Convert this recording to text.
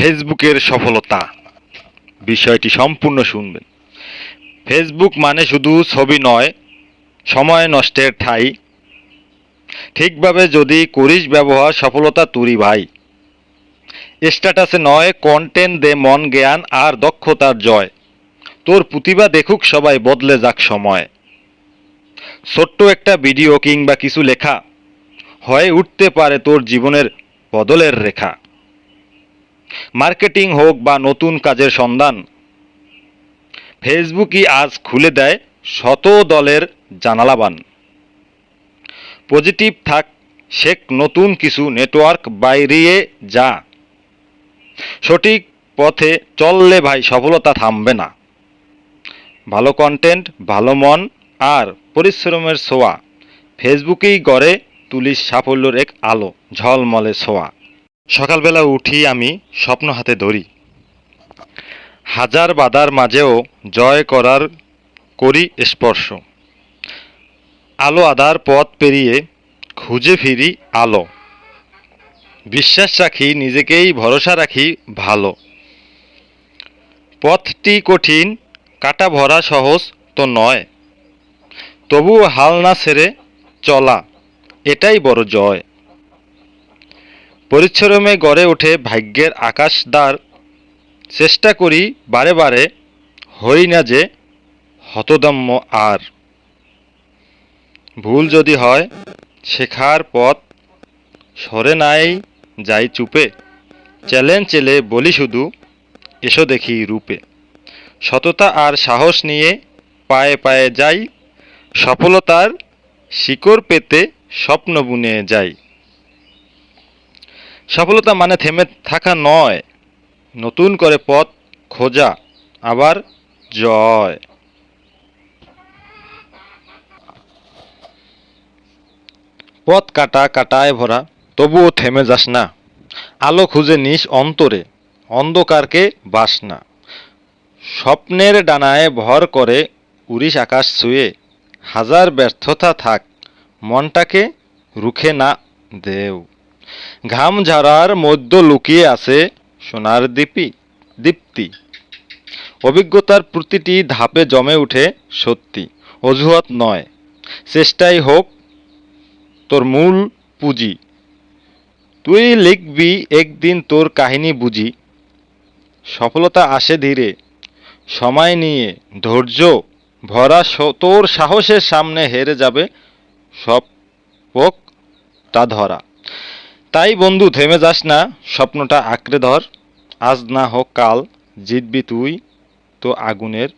ফেসবুকের সফলতা। বিষয়টি সম্পূর্ণ শুনবেন। ফেসবুক মানে শুধু ছবি নয়, সময় নষ্টের ঠাই। ঠিকভাবে যদি করিস ব্যবহার, সফলতা তুরি ভাই। স্ট্যাটাসে নয় কন্টেন্ট দে মন, জ্ঞান আর দক্ষতার জয়। তোর প্রতিভা দেখুক সবাই, বদলে যাক সময়। ছোট্ট একটা ভিডিও কিংবা কিছু লেখা, হয়ে উঠতে পারে তোর জীবনের বদলের রেখা। মার্কেটিং হোক বা নতুন কাজের সন্ধান, ফেসবুকই আজ খুলে দেয় শত দলের জানালাবান। পজিটিভ থাক, শেখ নতুন কিছু নেটওয়ার্ক বাইরিয়ে যা। সঠিক পথে চললে ভাই সফলতা থামবে না। ভালো কন্টেন্ট ভালো মন আর পরিশ্রমের ছোঁয়া। ফেসবুকেই গড়ে তুলিস সাফল্যর এক আলো, ঝলমলে ছোঁয়া। সকালবেলা উঠি আমি স্বপ্ন হাতে ধরি। হাজার বাধার মাঝেও জয় করার করি স্পর্শ। আলো আধার পথ পেরিয়ে খুঁজে ফিরি আলো। বিশ্বাস রাখি, নিজেকেই ভরসা রাখি ভালো। পথটি কঠিন, কাটা ভরা সহজ তো নয়। তবুও হাল না ছেড়ে চলা, এটাই বড় জয়। পরিশ্রমে গড়ে ওঠে ভাগ্যের আকাশদ্বার। চেষ্টা করি বারে বারে হই না যে হতদম্য আর। ভুল যদি হয়, শেখার পথ সরে নাই যাই চুপে। চ্যালেঞ্জ চেলে বলি শুধু, এসো দেখি রূপে। সততা আর সাহস নিয়ে পায়ে পায়ে যাই, সফলতার শিকড় পেতে স্বপ্ন বুনে যাই। সফলতা মানে থেমে থাকা নয়, নতুন করে পথ খোঁজা, আবার জয়। পথ কাটা, কাটায় ভরা, তবুও থেমে যাস না। আলো খুঁজে নিস অন্তরে, অন্ধকারকে বাস না। স্বপ্নের ডানায় ভর করে উড়িস আকাশ ছুঁয়ে, হাজার ব্যর্থতা থাক, মনটাকে রুখে না দেও। ঘাম ঝাড়ার মধ্য লুকিয়ে আছে সোনার দীপি, দীপ্তি। অভিজ্ঞতার প্রতিটি ধাপে জমে উঠে সত্যি, অজুহাত নয়। চেষ্টাই হোক তোর মূল পুঁজি। তুই লিখবি একদিন তোর কাহিনী বুঝি। সফলতা আসে ধীরে, সময় নিয়ে, ধৈর্য ভরা তোর সাহসের সামনে হেরে যাবে সব পোক তা ধরা। তাই বন্ধু, থেমে যাস না, স্বপ্নটা আঁকড়ে ধর। আজ না হোক কাল, জিতবি তুই তো আগুনের